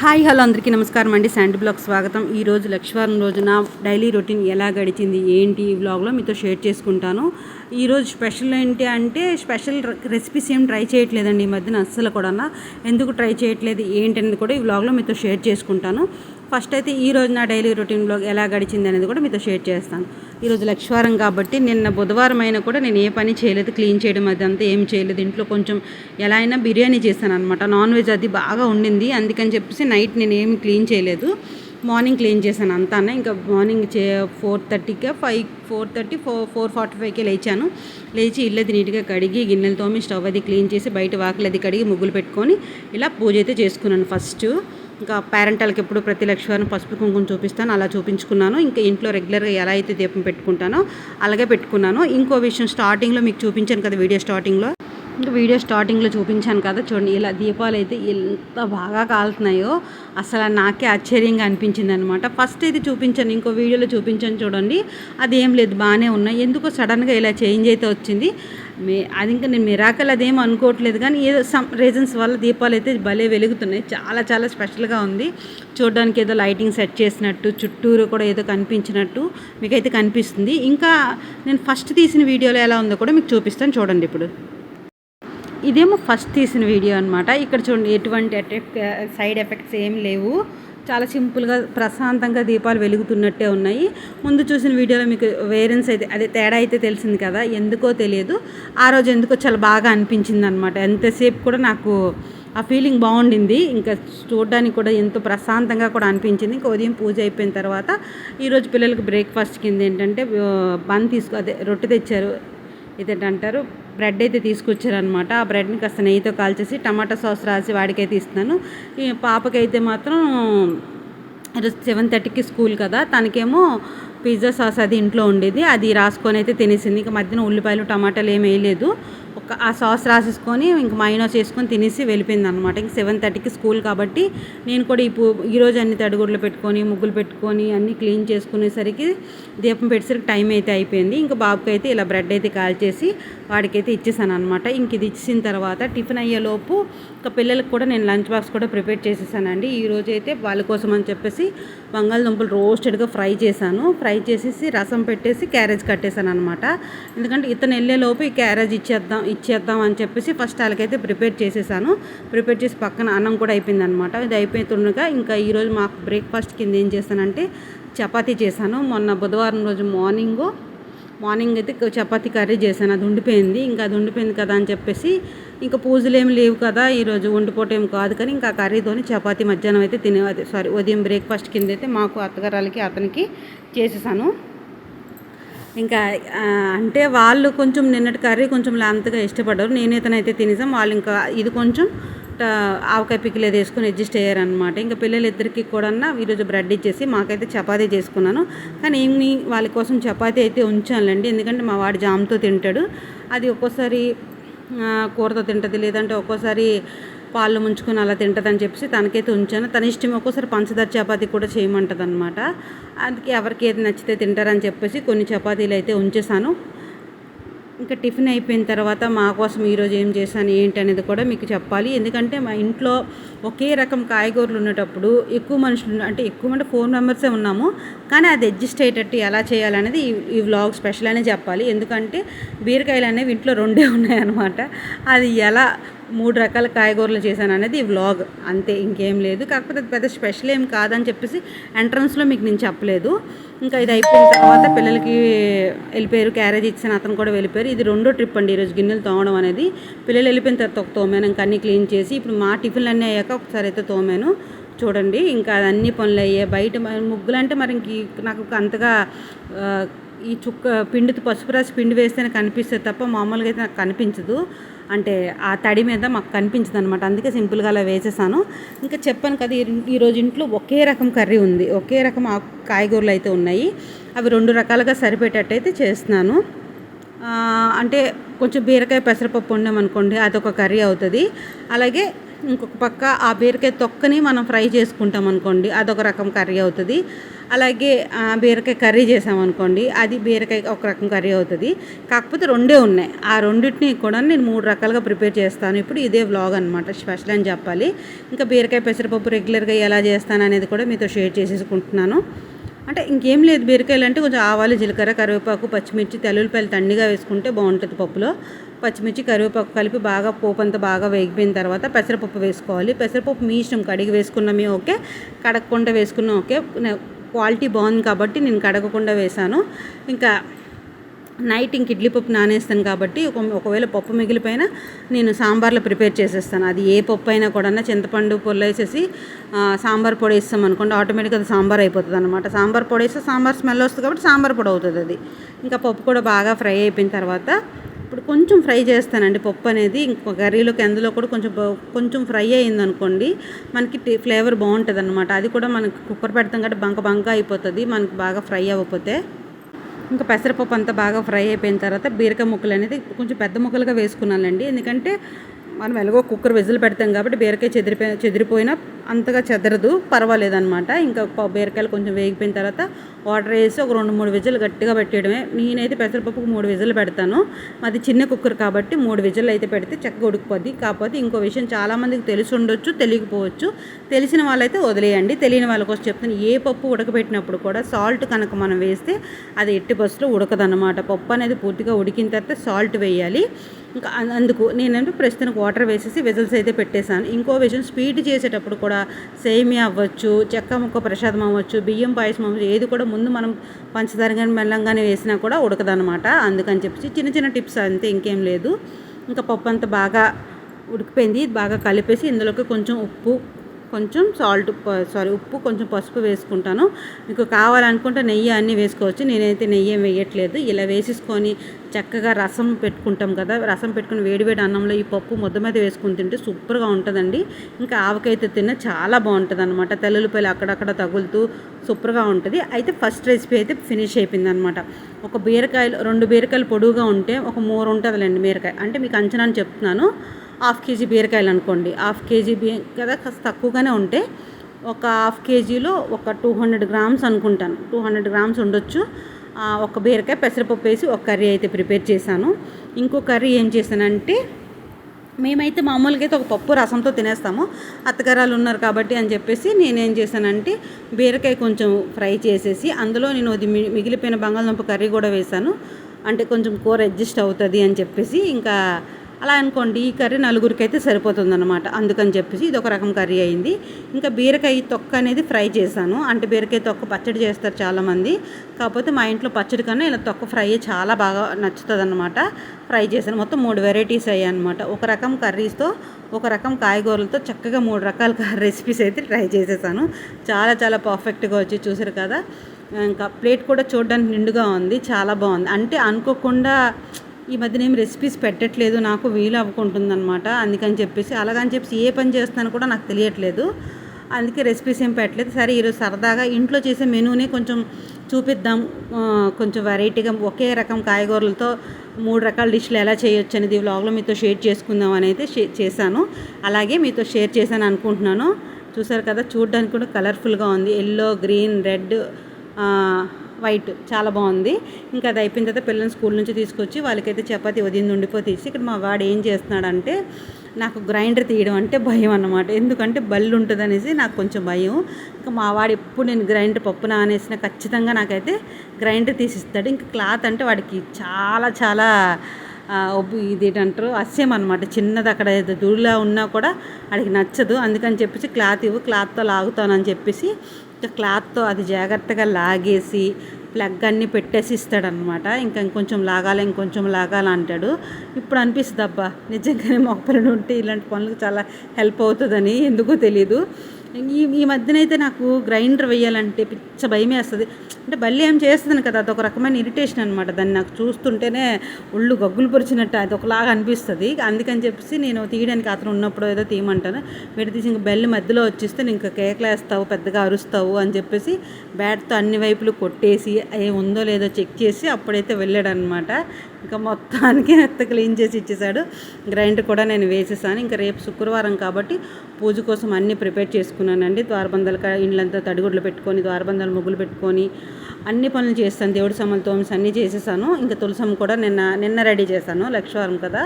Hi hello అందరికీ నమస్కారం అండి. శాండ్ బ్లాగ్ స్వాగతం. ఈ రోజు లక్ష్వారం రోజున డైలీ రొటీన్ ఎలా గడిచింది ఏంటి ఈ బ్లాగ్లో మీతో షేర్ చేసుకుంటాను. ఈరోజు స్పెషల్ ఏంటి అంటే స్పెషల్ రెసిపీస్ ఏం ట్రై చేయట్లేదండి ఈ మధ్యన అస్సలు కూడా ఎందుకు ట్రై చేయట్లేదు ఏంటి అనేది కూడా ఈ బ్లాగ్లో మీతో షేర్ చేసుకుంటాను. ఫస్ట్ అయితే ఈ రోజు నా డైలీ రొటీన్ బ్లాగ్ ఎలా గడిచింది అనేది కూడా మీతో షేర్ చేస్తాను. ఈరోజు లక్ష్వారం కాబట్టి నిన్న బుధవారం అయినా కూడా నేను ఏ పని చేయలేదు క్లీన్ చేయడం అది అంతా ఏం చేయలేదు. ఇంట్లో కొంచెం ఎలా అయినా బిర్యానీ చేశాను అనమాట నాన్ వెజ్ అది బాగా ఉండింది. అందుకని చెప్పేసి నైట్ నేను ఏమి క్లీన్ చేయలేదు. మార్నింగ్ క్లీన్ చేశాను అంతానే. ఇంకా మార్నింగ్ చే ఫోర్ థర్టీకే five four thirty four four forty ఫైవ్కే లేచాను. లేచి ఇల్లది నీట్గా కడిగి గిన్నెలతోమి స్టవ్ అది క్లీన్ చేసి బయట వాకిలి అది కడిగి ముగ్గులు పెట్టుకొని ఇలా పూజ అయితే చేసుకున్నాను ఫస్ట్. ఇంకా పేరెంటాలకి ఎప్పుడు ప్రతి లక్ష్యాన్ని పసుపు కుంకుమ చూపిస్తాను అలా చూపించుకున్నాను. ఇంకా ఇంట్లో రెగ్యులర్గా ఎలా అయితే దీపం పెట్టుకుంటానో అలాగే పెట్టుకున్నాను. ఇంకో విషయం స్టార్టింగ్లో మీకు చూపించాను కదా వీడియో స్టార్టింగ్లో. ఇంకా వీడియో స్టార్టింగ్లో చూపించాను కదా చూడండి ఇలా దీపాలు అయితే ఎంత బాగా కాలుతున్నాయో అసలు నాకే ఆశ్చర్యంగా అనిపించింది అనమాట ఫస్ట్ అయితే చూపించాను ఇంకో వీడియోలో చూపించాను చూడండి. అది ఏం లేదు బాగానే ఉన్నాయి. ఎందుకో సడన్గా ఇలా చేంజ్ అయితే వచ్చింది. మే అది ఇంకా నేను మిరాకల్ అదేం అనుకోవట్లేదు కానీ ఏదో సమ్ రీజన్స్ వల్ల దీపాలు అయితే భలే వెలుగుతున్నాయి. చాలా చాలా స్పెషల్గా ఉంది. చూడడానికి ఏదో లైటింగ్ సెట్ చేసినట్టు చుట్టూరు కూడా ఏదో కనిపించినట్టు మీకైతే కనిపిస్తుంది. ఇంకా నేను ఫస్ట్ తీసిన వీడియోలో ఎలా ఉందో కూడా మీకు చూపిస్తాను చూడండి ఇప్పుడు. ఇదేమో ఫస్ట్ తీసిన వీడియో అనమాట ఇక్కడ చూడండి ఎటువంటి ఎఫెక్ట్ సైడ్ ఎఫెక్ట్స్ ఏం లేవు. చాలా సింపుల్గా ప్రశాంతంగా దీపాలు వెలుగుతున్నట్టే ఉన్నాయి. ముందు చూసిన వీడియోలో మీకు వేరెన్స్ అయితే అదే తేడా అయితే తెలిసింది కదా ఎందుకో తెలియదు. ఆ రోజు ఎందుకో చాలా బాగా అనిపించింది అనమాట ఎంతసేపు కూడా నాకు ఆ ఫీలింగ్ బాగుండింది. ఇంకా చూడడానికి కూడా ఎంతో ప్రశాంతంగా కూడా అనిపించింది. ఇంకా ఉదయం పూజ అయిపోయిన తర్వాత ఈరోజు పిల్లలకి బ్రేక్ఫాస్ట్ కింద ఏంటంటే బన్ తీసుకు అదే రొట్టె తెచ్చారు. ఇదేంటంటారు? బ్రెడ్ అయితే తీసుకొచ్చారనమాట ఆ బ్రెడ్ని కాస్త నెయ్యితో కాల్చేసి టమాటా సాస్ రాసి వాడికైతే ఇస్తున్నాను. ఈ పాపకైతే మాత్రం ఈరోజు సెవెన్ థర్టీకి స్కూల్ కదా తనకేమో పిజ్జా సాస్ అది ఇంట్లో ఉండేది. అది రాసుకొని అయితే తినేసింది. ఇంకా మధ్యన ఉల్లిపాయలు టమాటాలు ఏమి వేయలేదు. ఒక ఆ సాస్ రాసేసుకొని ఇంక మైనోస్ చేసుకొని తినేసి వెళ్ళిపోయింది అనమాట ఇంక సెవెన్ థర్టీకి స్కూల్ కాబట్టి నేను కూడా ఈ ఈరోజు అన్ని తడిగుడ్లు పెట్టుకొని ముగ్గులు పెట్టుకొని అన్నీ క్లీన్ చేసుకునేసరికి దీపం పెట్టేసరికి టైం అయితే అయిపోయింది. ఇంకా బాబుకి అయితే ఇలా బ్రెడ్ అయితే కాల్చేసి వాడికైతే ఇచ్చేసాను అనమాట ఇంక ఇది ఇచ్చిన తర్వాత టిఫిన్ అయ్యేలోపు ఇంకా పిల్లలకు కూడా నేను లంచ్ బాక్స్ కూడా ప్రిపేర్ చేసేసానండి. ఈరోజు అయితే వాళ్ళ కోసం అని చెప్పేసి బంగాళదుంపలు రోస్టెడ్గా ఫ్రై చేశాను. ఫ్రై చేసేసి రసం పెట్టేసి క్యారేజ్ కట్టేశాను అనమాట ఎందుకంటే ఇతను వెళ్ళేలోపు ఈ క్యారేజ్ ఇచ్చేద్దాం ఇచ్చేద్దాం అని చెప్పేసి ఫస్ట్ వాళ్ళకైతే ప్రిపేర్ చేసేసాను. ప్రిపేర్ చేసి పక్కన అన్నం కూడా అయిపోయింది అనమాట ఇది అయిపోతుండగా ఇంకా ఈరోజు మాకు బ్రేక్ఫాస్ట్ కింద ఏం చేశానంటే చపాతీ చేశాను. మొన్న బుధవారం రోజు మార్నింగు మార్నింగ్ అయితే చపాతీ కర్రీ చేశాను. అది ఉండిపోయింది. ఇంకా అది ఉండిపోయింది కదా అని చెప్పేసి ఇంకా పూజలు ఏమి లేవు కదా. ఈరోజు వండిపోవటం కాదు కానీ ఇంకా కర్రీతోని చపాతీ మధ్యాహ్నం అయితే తినే సారీ ఉదయం బ్రేక్ఫాస్ట్ కింద అయితే మాకు అత్తగారాలకి అతనికి చేసేసాను. ఇంకా అంటే వాళ్ళు కొంచెం నిన్నటి కర్రీ కొంచెం అంతగా ఇష్టపడ్డారు నేనైతేనైతే తినేసాం. వాళ్ళు ఇంకా ఇది కొంచెం ఆవకాయ పిక్కిలేదు వేసుకొని అడ్జస్ట్ అయ్యారనమాట ఇంకా పిల్లలు ఇద్దరికి కూడా ఈరోజు బ్రెడ్ ఇచ్చేసి మాకైతే చపాతీ చేసుకున్నాను. కానీ ఏమి వాళ్ళ కోసం చపాతీ అయితే ఉంచానులేండి. ఎందుకంటే మా వాడు జామ్తో తింటాడు. అది ఒక్కోసారి కూరతో తింటుంది. లేదంటే ఒక్కోసారి పాలు ముంచుకొని అలా తింటుందని చెప్పేసి తనకైతే ఉంచాను. తన ఇష్టం ఒక్కోసారి పంచదార చపాతీ కూడా చేయమంటుంది అనమాట అందుకే ఎవరికి ఏది నచ్చితే తింటారని చెప్పేసి కొన్ని చపాతీలు అయితే ఉంచేసాను ఇంకా టిఫిన్ అయిపోయిన తర్వాత మా కోసం ఈరోజు ఏం చేశాను ఏంటి అనేది కూడా మీకు చెప్పాలి. ఎందుకంటే మా ఇంట్లో ఒకే రకం కాయగూరలు ఉండేటప్పుడు ఎక్కువ మనుషులు అంటే ఎక్కువ అంటే ఫోర్ మెంబర్సే ఉన్నాము. కానీ అది అడ్జస్ట్ అయ్యేటట్టు ఎలా చేయాలనేది ఈ వ్లాగ్ స్పెషల్ అనే చెప్పాలి. ఎందుకంటే బీరకాయలు అనేవి ఇంట్లో రెండే ఉన్నాయన్నమాట. అది ఎలా మూడు రకాల కాయగూరలు చేశాను అనేది ఈ వ్లాగ్ అంతే ఇంకేం లేదు. కాకపోతే పెద్ద స్పెషల్ ఏం కాదని చెప్పేసి ఎంట్రన్స్లో మీకు నేను చెప్పలేదు. ఇంకా ఇది అయిపోయిన తర్వాత పిల్లలకి వెళ్ళిపోయారు క్యారేజ్ ఇచ్చిన అతను కూడా వెళ్ళిపోయారు. ఇది రెండో ట్రిప్ అండి. ఈరోజు గిన్నెలు తోమడం అనేది. పిల్లలు వెళ్ళిపోయిన తర్వాత ఒక తోమాను ఇంకా అన్నీ క్లీన్ చేసి ఇప్పుడు మా టిఫిన్లు అన్నీ అయ్యాక ఒకసారి అయితే తోమాను. చూడండి ఇంకా అన్ని పనులు అయ్యాయి. బయట ముగ్గులు అంటే మరి ఇంక నాకు అంతగా ఈ చుక్క పిండితో పసుపు రాసి పిండి వేస్తేనే కనిపిస్తుంది తప్ప మామూలుగా అయితే నాకు కనిపించదు. అంటే ఆ తడి మీద మాకు కనిపించదు అనమాట అందుకే సింపుల్గా అలా వేసేసాను. ఇంకా చెప్పాను కదా ఈరోజు ఇంట్లో ఒకే రకం కర్రీ ఉంది. ఒకే రకం కాయగూరలు అయితే ఉన్నాయి. అవి రెండు రకాలుగా సరిపెట్టేటట్టు చేస్తున్నాను. అంటే కొంచెం బీరకాయ పెసరపప్పు వండామనుకోండి అదొక కర్రీ అవుతుంది. అలాగే ఇంకొక పక్క ఆ బీరకాయ తొక్కని మనం ఫ్రై చేసుకుంటాం అనుకోండి అదొక రకం కర్రీ అవుతుంది. అలాగే ఆ బీరకాయ కర్రీ చేసామనుకోండి అది బీరకాయ ఒక రకం కర్రీ అవుతుంది. కాకపోతే రెండే ఉన్నాయి. ఆ రెండింటిని కూడా నేను మూడు రకాలుగా ప్రిపేర్ చేస్తాను. ఇప్పుడు ఇదే వ్లాగ్ అనమాట స్పెషల్ అని చెప్పాలి. ఇంకా బీరకాయ పెసరపప్పు రెగ్యులర్గా ఎలా చేస్తాను అనేది కూడా మీతో షేర్ చేసేసుకుంటున్నాను. అంటే ఇంకేం లేదు బీరకాయలు అంటే కొంచెం ఆవాలు జీలకర్ర కరివేపాకు పచ్చిమిర్చి తెల్లుల్లిపాయలు తండిగా వేసుకుంటే బాగుంటుంది పప్పులో. పచ్చిమిర్చి కరివేపాకు కలిపి బాగా పోపు అంతా బాగా వేగిపోయిన తర్వాత పెసరపప్పు వేసుకోవాలి. పెసరపప్పు మీ ఇష్టం కడిగి వేసుకున్నామే ఓకే కడగకుండా వేసుకున్నా ఓకే. క్వాలిటీ బాగుంది కాబట్టి నేను కడగకుండా వేశాను. ఇంకా నైట్ ఇంక ఇడ్లీ పప్పు నానేస్తాను కాబట్టి ఒకవేళ పప్పు మిగిలిపోయిన నేను సాంబార్లో ప్రిపేర్ చేసేస్తాను. అది ఏ పప్పు అయినా కూడా చింతపండు పొల్లు వేసేసి సాంబార్ పొడి వేస్తాం అనుకోండి ఆటోమేటిక్గా అది సాంబార్ అయిపోతుంది అనమాట సాంబార్ పొడి వేస్తే సాంబార్ స్మెల్ వస్తుంది కాబట్టి సాంబార్ పొడి అవుతుంది అది. ఇంకా పప్పు కూడా బాగా ఫ్రై అయిపోయిన తర్వాత ఇప్పుడు కొంచెం ఫ్రై చేస్తానండి పప్పు అనేది. ఇంకో కర్రీలోకి అందులో కూడా కొంచెం కొంచెం ఫ్రై అయింది అనుకోండి మనకి ఫ్లేవర్ బాగుంటుంది అనమాట అది కూడా మనకి కుక్కర్ పెడతాం కాబట్టి బంక బంక అయిపోతుంది మనకి బాగా ఫ్రై అవ్వకపోతే. ఇంకా పెసరపప్పు అంతా బాగా ఫ్రై అయిపోయిన తర్వాత బీరకాయ ముక్కలు అనేది కొంచెం పెద్ద ముక్కలుగా వేసుకున్నానండి. ఎందుకంటే మనం ఎలాగో కుక్కర్ విజిల్ పెడతాం కాబట్టి బీరకాయ చెదిరిపోయి చెదిరిపోయినా అంతగా చెదరదు పర్వాలేదనమాట ఇంకా బీరకాయలు కొంచెం వేగిపోయిన తర్వాత వాటర్ వేసి ఒక రెండు మూడు విజిల్ గట్టిగా పెట్టేయడమే. నేనైతే పెసరపప్పుకు మూడు విజిల్ పెడతాను. అది చిన్న కుక్కర్ కాబట్టి మూడు విజిల్ అయితే పెడితే చక్కగా ఉడికిపోద్ది. కాకపోతే ఇంకో విషయం చాలామందికి తెలిసి ఉండొచ్చు తెలియకపోవచ్చు. తెలిసిన వాళ్ళైతే వదిలేయండి. తెలియని వాళ్ళ కోసం చెప్తాను. ఏ పప్పు ఉడకబెట్టినప్పుడు కూడా సాల్ట్ కనుక మనం వేస్తే అది ఎట్టి బస్సులో ఉడకదన్నమాట. పప్పు అనేది పూర్తిగా ఉడికిన తర్వాత సాల్ట్ వేయాలి. ఇంకా అందుకు నేనంటే ప్రస్తుతానికి వాటర్ వేసేసి విజిల్స్ అయితే పెట్టేశాను. ఇంకో విషయం స్వీట్ చేసేటప్పుడు కూడా సేమియా అవ్వచ్చు చెక్క ముక్క ప్రసాదం అవ్వచ్చు బియ్యం పాయసం అవ్వచ్చు ఏది కూడా ముందు మనం పంచదార కానీ మెల్లంగానే వేసినా కూడా ఉడకదనమాట అందుకని చెప్పి చిన్న చిన్న టిప్స్ అంతే ఇంకేం లేదు. ఇంకా పప్పు అంతా బాగా ఉడికిపోయింది. బాగా కలిపేసి ఇందులోకి కొంచెం ఉప్పు కొంచెం సాల్ట్ సారీ ఉప్పు కొంచెం పసుపు వేసుకుంటాను. మీకు కావాలనుకుంటే నెయ్యి అన్నీ వేసుకోవచ్చు. నేనైతే నెయ్యి ఏం వేయట్లేదు. ఇలా వేసేసుకొని చక్కగా రసం పెట్టుకుంటాం కదా. రసం పెట్టుకుని వేడివేడి అన్నంలో ఈ పప్పు ముద్ద మీద వేసుకుని తింటే సూపర్గా ఉంటుందండి. ఇంకా ఆవకైతే తిన్న చాలా బాగుంటుంది అనమాట తెల్లుల్లిపాయలు అక్కడక్కడ తగులుతూ సూపర్గా ఉంటుంది. అయితే ఫస్ట్ రెసిపీ అయితే ఫినిష్ అయిపోయింది అనమాట ఒక బీరకాయలు రెండు బీరకాయలు పొడుగుగా ఉంటే ఒక మూర ఉంటుందిలేండి బీరకాయ. అంటే మీకు అంచనా చెప్తున్నాను. హాఫ్ కేజీ బీరకాయలు అనుకోండి. హాఫ్ కేజీ బీ కదా కాస్త తక్కువగానే ఉంటే ఒక హాఫ్ కేజీలో ఒక టూ హండ్రెడ్ గ్రామ్స్ అనుకుంటాను. టూ హండ్రెడ్ గ్రామ్స్ ఉండొచ్చు. ఒక బీరకాయ పెసరపప్పు వేసి ఒక కర్రీ అయితే ప్రిపేర్ చేశాను. ఇంకో కర్రీ ఏం చేశానంటే మేమైతే మామూలుగా అయితే ఒక పప్పు రసంతో తినేస్తాము. అత్తగారాలు ఉన్నారు కాబట్టి అని చెప్పేసి నేనేం చేశానంటే బీరకాయ కొంచెం ఫ్రై చేసేసి అందులో నేను అది మిగిలిపోయిన బంగాళదుంప కర్రీ కూడా వేశాను. అంటే కొంచెం కూర అడ్జస్ట్ అవుతుంది అని చెప్పేసి ఇంకా అలా అనుకోండి ఈ కర్రీ నలుగురికి అయితే సరిపోతుందన్నమాట. అందుకని చెప్పేసి ఇది ఒక రకం కర్రీ అయింది. ఇంకా బీరకాయ తొక్క అనేది ఫ్రై చేశాను. అంటే బీరకాయ తొక్క పచ్చడి చేస్తారు చాలామంది. కాకపోతే మా ఇంట్లో పచ్చడి కన్నా ఇలా తొక్క ఫ్రై చాలా బాగా నచ్చుతుంది అనమాట ఫ్రై చేశాను. మొత్తం మూడు వెరైటీస్ అయ్యాయి అనమాట ఒక రకం కర్రీస్తో ఒక రకం కాయగూరలతో చక్కగా మూడు రకాల రెసిపీస్ అయితే ట్రై చేసేసాను. చాలా చాలా పర్ఫెక్ట్గా వచ్చి చూసారు కదా? ఇంకా ప్లేట్ కూడా చూడడానికి నిండుగా ఉంది. చాలా బాగుంది. అంటే అనుకోకుండా ఈ మధ్యన ఏం రెసిపీస్ పెట్టట్లేదు నాకు వీలు అవ్వకుంటుందనమాట అందుకని చెప్పేసి అలాగని చెప్పేసి ఏ పని చేస్తాను కూడా నాకు తెలియట్లేదు. అందుకే రెసిపీస్ ఏం పెట్టలేదు. సరే ఈరోజు సరదాగా ఇంట్లో చేసే మెనూని కొంచెం చూపిద్దాం. కొంచెం వెరైటీగా ఒకే రకం కాయగూరలతో మూడు రకాల డిష్లు ఎలా చేయొచ్చు అనేది వ్లాగ్లో మీతో షేర్ చేసుకుందాం అని అయితే చేశాను. అలాగే మీతో షేర్ చేశాను అనుకుంటున్నాను. చూసారు కదా చూడడానికి కూడా కలర్ఫుల్గా ఉంది. ఎల్లో గ్రీన్ రెడ్ వైట్ చాలా బాగుంది. ఇంకా అది అయిపోయిన తర్వాత పిల్లల్ని స్కూల్ నుంచి తీసుకొచ్చి వాళ్ళకైతే చపాతి ఉదయం ఉండిపోతే తీసి ఇక్కడ మా వాడు ఏం చేస్తున్నాడంటే నాకు గ్రైండర్ తీయడం అంటే భయం అన్నమాట. ఎందుకంటే బల్లు ఉంటుంది అనేసి నాకు కొంచెం భయం. ఇంకా మా వాడు ఎప్పుడు నేను గ్రైండర్ పప్పు నానేసిన ఖచ్చితంగా నాకైతే గ్రైండర్ తీసిస్తాడు ఇంకా క్లాత్ అంటే వాడికి చాలా చాలా ఇది ఏంటంటారు అస్యం అనమాట చిన్నది అక్కడ దూడిలా ఉన్నా కూడా వాడికి నచ్చదు. అందుకని చెప్పేసి క్లాత్ ఇవ్వు క్లాత్తో లాగుతానని చెప్పేసి క్లాత్తో అది జాగ్రత్తగా లాగేసి ప్లగ్ అన్నీ పెట్టేసి ఇస్తాడనమాట ఇంకా ఇంకొంచెం లాగాలి ఇంకొంచెం లాగాలి అంటాడు. ఇప్పుడు అనిపిస్తుంది అబ్బా నిజంగానే మొక్కలను ఉంటే ఇలాంటి పనులకు చాలా హెల్ప్ అవుతుందని ఎందుకో తెలియదు ఈ ఈ మధ్యన అయితే నాకు గ్రైండర్ వేయాలంటే పిచ్చ భయం వేస్తుంది అంటే బల్లి ఏం చేస్తుంది కదా అదొక రకమైన ఇరిటేషన్ అనమాట దాన్ని నాకు చూస్తుంటేనే ఒళ్ళు గగ్గులు పొరిచినట్టు అది ఒకలాగా అనిపిస్తుంది. అందుకని చెప్పేసి నేను తీయడానికి అతను ఉన్నప్పుడు ఏదో తీయమంటాను. వీడు తీసి ఇంక బెల్లి మధ్యలో వచ్చిస్తే నేను ఇంకా కేకలు వేస్తావు పెద్దగా అరుస్తావు అని చెప్పేసి బ్యాట్తో అన్ని వైపులు కొట్టేసి ఏ ఉందో లేదో చెక్ చేసి అప్పుడైతే వెళ్ళాడనమాట ఇంకా మొత్తానికి ఎత్త క్లీన్ చేసి ఇచ్చేసాడు. గ్రైండర్ కూడా నేను వేసేసాను. ఇంకా రేపు శుక్రవారం కాబట్టి పూజ కోసం అన్నీ ప్రిపేర్ చేసుకున్నానండి. ద్వారబంధాలు ఇండ్లంతా తడిగుడ్లు పెట్టుకొని ద్వారబంధాలు ముగ్గులు పెట్టుకొని అన్ని పనులు చేస్తాను. దేవుడి సమ్మలు తోమసి అన్నీ చేసేసాను. ఇంకా తులసమ్మ కూడా నిన్న నిన్న రెడీ చేశాను. లక్షవారం కదా.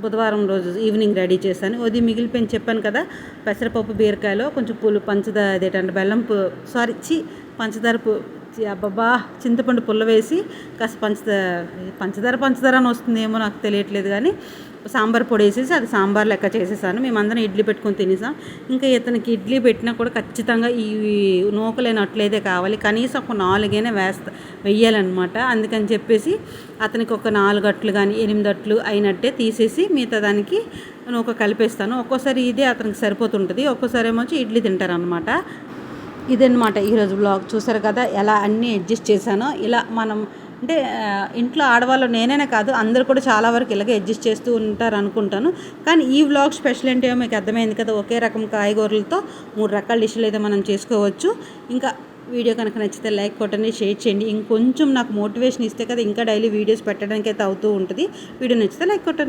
బుధవారం రోజు ఈవినింగ్ రెడీ చేశాను. అది మిగిలిపోయిన చెప్పాను కదా. పెసరపప్పు బీరకాయలో కొంచెం పులు పంచదార అదేటంటే బెల్లం పు సారీ చి పంచదార పు అబ్బబ్బా చింతపండు పుల్ల వేసి కాస్త పంచదార పంచదార పంచదార అని వస్తుందేమో నాకు తెలియట్లేదు కానీ సాంబార్ పొడి వేసేసి అది సాంబార్ లెక్క చేసేసాను. మేమందరం ఇడ్లీ పెట్టుకొని తినేసాం. ఇంకా ఇతనికి ఇడ్లీ పెట్టినా కూడా ఖచ్చితంగా ఈ నూకలేని అట్లయితే కావాలి. కనీసం ఒక నాలుగైనా వేస్తా వెయ్యాలన్నమాట. అందుకని చెప్పేసి అతనికి ఒక నాలుగు అట్లు కానీ ఎనిమిది అట్లు అయినట్టే తీసేసి మిగతా దానికి నూక కలిపేస్తాను. ఒక్కోసారి ఇదే అతనికి సరిపోతుంటుంది. ఒక్కోసారి ఏమో వచ్చి ఇడ్లీ తింటారనమాట ఇదన్నమాట ఈరోజు బ్లాగ్ చూసారు కదా ఎలా అన్నీ అడ్జస్ట్ చేశానో. ఇలా మనం అంటే ఇంట్లో ఆడవాళ్ళు నేనైనా కాదు అందరూ కూడా చాలా వరకు ఇలాగే అడ్జస్ట్ చేస్తూ ఉంటారు అనుకుంటాను కానీ ఈ వ్లాగ్ స్పెషల్ ఏంటో మీకు అర్థమైంది కదా ఒకే రకం కాయగూరలతో మూడు రకాల డిష్లు అయితే మనం చేసుకోవచ్చు. ఇంకా వీడియో కనుక నచ్చితే లైక్ కొట్టండి షేర్ చేయండి. ఇంకొంచెం నాకు మోటివేషన్ ఇస్తే కదా ఇంకా డైలీ వీడియోస్ పెట్టడానికి అయితే అవుతూ ఉంటుంది. వీడియో నచ్చితే లైక్ కొట్టండి.